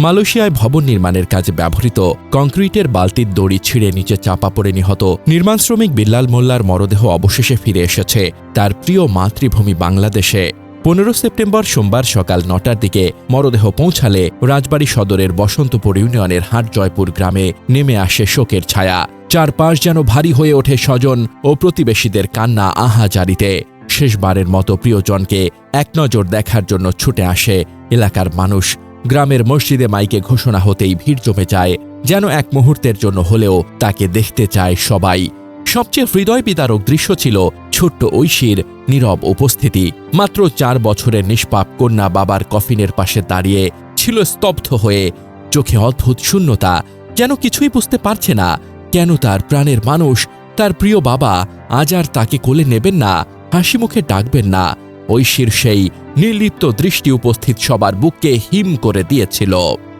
মালয়েশিয়ায় ভবন নির্মাণের কাজে ব্যবহৃত কংক্রিটের বালতির দড়ি ছিঁড়ে নিচে চাপা পড়ে নিহত নির্মাণ শ্রমিক বিল্লাল মোল্লার মরদেহ অবশেষে ফিরে এসেছে তার প্রিয় মাতৃভূমি বাংলাদেশে। পনেরো সেপ্টেম্বর সোমবার সকাল নটার দিকে মরদেহ পৌঁছালে রাজবাড়ী সদরের বসন্তপুর ইউনিয়নের হাট জয়পুর গ্রামে নেমে আসে শোকের ছায়া। চারপাশ যেন ভারী হয়ে ওঠে স্বজন ও প্রতিবেশীদের কান্না আহাজারিতে। শেষবারের মতো প্রিয়জনকে এক নজর দেখার জন্য ছুটে আসে। এলাকার মানুষ গ্রামের মসজিদে মাইকে ঘোষণা হতেই ভিড় জমে যায়, যেন এক মুহূর্তের জন্য হলেও তাকে দেখতে চায় সবাই। সবচেয়ে হৃদয় বিদারক দৃশ্য ছিল ছোট্ট ঐশীর নীরব উপস্থিতি। মাত্র চার বছরের নিষ্পাপ কন্যা বাবার কফিনের পাশে দাঁড়িয়ে ছিল স্তব্ধ হয়ে। চোখে অদ্ভুত শূন্যতা, যেন কিছুই বুঝতে পারছে না। কেন তার প্রাণের মানুষ, তার প্রিয় বাবা, আজ আর তাকে কোলে নেবেন না? হাসি মুখে ডাকবেন না। ঐশীর সেই নির্লিপ্ত দৃষ্টি উপস্থিত সবার বুককে হিম করে দিয়েছিল।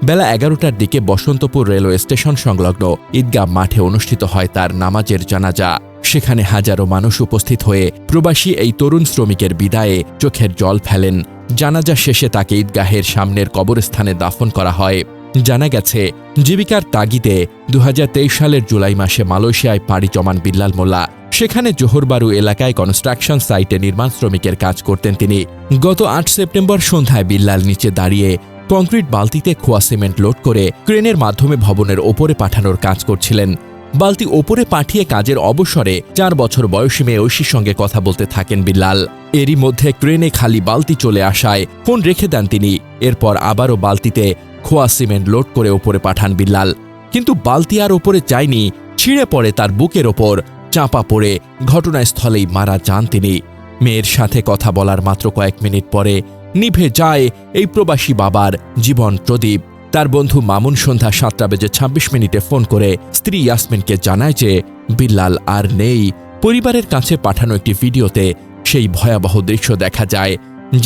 বেলা এগারোটার দিকে বসন্তপুর রেলওয়ে স্টেশন সংলগ্ন ঈদগাহ মাঠে অনুষ্ঠিত হয় তার নামাজের জানাজা। সেখানে হাজারো মানুষ উপস্থিত হয়ে প্রবাসী এই তরুণ শ্রমিকের বিদায়ে চোখের জল ফেলেন। জানাজা শেষে তাকে ঈদগাহের সামনের কবরস্থানে দাফন করা হয়। জানা গেছে, জীবিকার তাগিদে দু হাজার তেইশ সালের জুলাই মাসে মালয়েশিয়ায় পাড়ি জমান বিল্লাল মোল্লা। সেখানে জোহরবারু এলাকায় কনস্ট্রাকশন সাইটে নির্মাণ শ্রমিকের কাজ করতেন তিনি। গত আট সেপ্টেম্বর সন্ধ্যায় বিল্লাল নিচে দাঁড়িয়ে কংক্রিট বালতিতে খোয়া সিমেন্ট লোড করে ক্রেনের মাধ্যমে ভবনের ওপরে পাঠানোর কাজ করছিলেন। বালতি ওপরে পাঠিয়ে কাজের অবসরে চার বছর বয়সী মেয়ে ঐশীর সঙ্গে কথা বলতে থাকেন বিল্লাল। এরই মধ্যে ক্রেনে খালি বালতি চলে আসায় ফোন রেখে দেন তিনি। এরপর আবারও বালতিতে খোয়া সিমেন্ট লোড করে ওপরে পাঠান বিল্লাল। কিন্তু বালতি আর ওপরে যায়নি, ছিঁড়ে পড়ে তার বুকের ওপর। চাপা পড়ে ঘটনাস্থলেই মারা যান তিনি। মেয়ের সাথে কথা বলার মাত্র কয়েক মিনিট পরে নিভে যায় এই প্রবাসী বাবার জীবন প্রদীপ। তার বন্ধু মামুন সন্ধ্যা সাতটা বেজে ২৬ মিনিটে ফোন করে স্ত্রী ইয়াসমিনকে জানায় যে, বিল্লাল আর নেই। পরিবারের কাছে পাঠানো একটি ভিডিওতে সেই ভয়াবহ দৃশ্য দেখা যায়,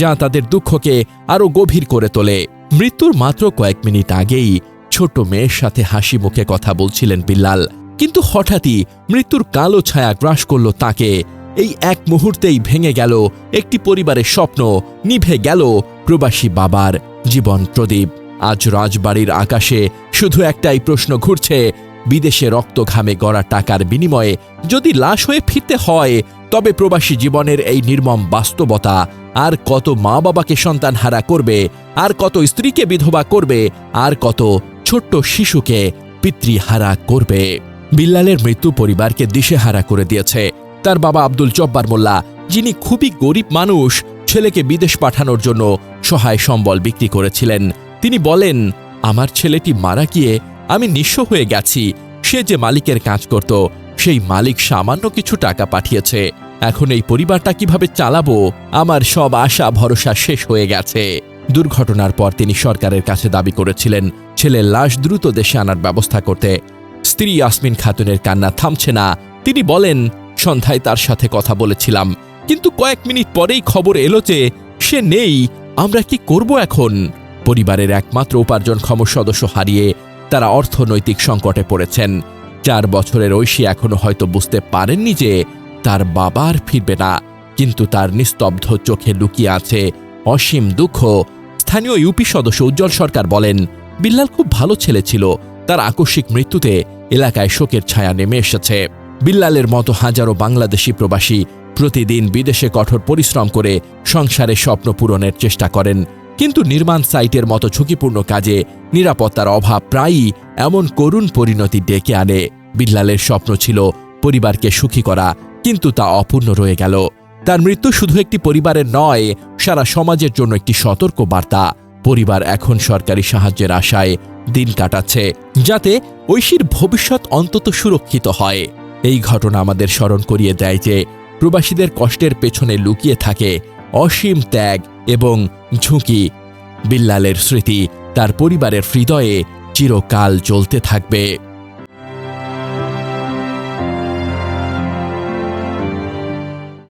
যা তাদের দুঃখকে আরও গভীর করে তোলে। মৃত্যুর মাত্র কয়েক মিনিট আগেই ছোট মেয়ের সাথে হাসি মুখে কথা বলছিলেন বিল্লাল। কিন্তু হঠাৎই মৃত্যুর কালো ছায়া গ্রাস করল তাকে। এই এক মুহূর্তেই ভেঙে গেল একটি পরিবারের স্বপ্ন, নিভে গেল প্রবাসী বাবার জীবন প্রদীপ। আজ রাজবাড়ির আকাশে শুধু একটাই প্রশ্ন ঘুরছে, বিদেশে রক্ত ঘামে গড়া টাকার বিনিময়ে যদি লাশ হয়ে ফিরতে হয়, তবে প্রবাসী জীবনের এই নির্মম বাস্তবতা আর কত মা বাবাকে সন্তান হারা করবে, আর কত স্ত্রীকে বিধবা করবে, আর কত ছোট্ট শিশুকে পিতৃহারা করবে। বিল্লালের মৃত্যু পরিবারকে দিশেহারা করে দিয়েছে। তার বাবা আব্দুল জব্বার মোল্লা, যিনি খুবই গরিব মানুষ, ছেলেকে বিদেশ পাঠানোর জন্য সহায় সম্বল বিক্রি করেছিলেন। তিনি বলেন, আমার ছেলেটি মারা গিয়ে আমি নিঃস্ব হয়ে গেছি। সে যে মালিকের কাজ করত, সেই মালিক সামান্য কিছু টাকা পাঠিয়েছে। এখন এই পরিবারটা কীভাবে চালাবো? আমার সব আশা ভরসা শেষ হয়ে গেছে। দুর্ঘটনার পর তিনি সরকারের কাছে দাবি করেছিলেন, ছেলের লাশ দ্রুত দেশে আনার ব্যবস্থা করতে স্ত্রী ইয়াসমিন খাতুনের কান্না থামছে না। তিনি বলেন, সন্ধ্যায় তার সাথে কথা বলেছিলাম। কিন্তু কয়েক মিনিট পরেই খবর এলো যে সে নেই, আমরা কি করব এখন? পরিবারের একমাত্র উপার্জনক্ষম সদস্য হারিয়ে তারা অর্থনৈতিক সংকটে পড়েছেন। চার বছরের ঐশী এখনও হয়তো বুঝতে পারেননি যে তার বাবার ফিরবে না। কিন্তু তার নিস্তব্ধ চোখে লুকিয়ে আছে অসীম দুঃখ। স্থানীয় ইউপি সদস্য উজ্জ্বল সরকার বলেন, বিল্লাল খুব ভালো ছেলে ছিল। তার আকস্মিক মৃত্যুতে এলাকায় শোকের ছায়া নেমে এসেছে। বিল্লালের মতো হাজারো বাংলাদেশি প্রবাসী প্রতিদিন বিদেশে কঠোর পরিশ্রম করে সংসারে স্বপ্ন পূরণের চেষ্টা করেন। কিন্তু নির্মাণ সাইটের মতো ঝুঁকিপূর্ণ কাজে নিরাপত্তার অভাব প্রায়ই এমন করুণ পরিণতি ডেকে আনে। বিল্লালের স্বপ্ন ছিল পরিবারকে সুখী করা, কিন্তু তা অপূর্ণ রয়ে গেল। তার মৃত্যু শুধু একটি পরিবারের নয়, সারা সমাজের জন্য একটি সতর্ক বার্তা। পরিবার এখন সরকারি সাহায্যের আশায় দিন কাটাচ্ছে, যাতে ঐশীর ভবিষ্যৎ অন্তত সুরক্ষিত হয়। এই ঘটনা আমাদের স্মরণ করিয়ে দেয় যে, প্রবাসীদের কষ্টের পেছনে লুকিয়ে থাকে অসীম ত্যাগ এবং ঝুঁকি। বিল্লালের স্মৃতি তার পরিবারের হৃদয়ে চিরকাল চলতে থাকবে।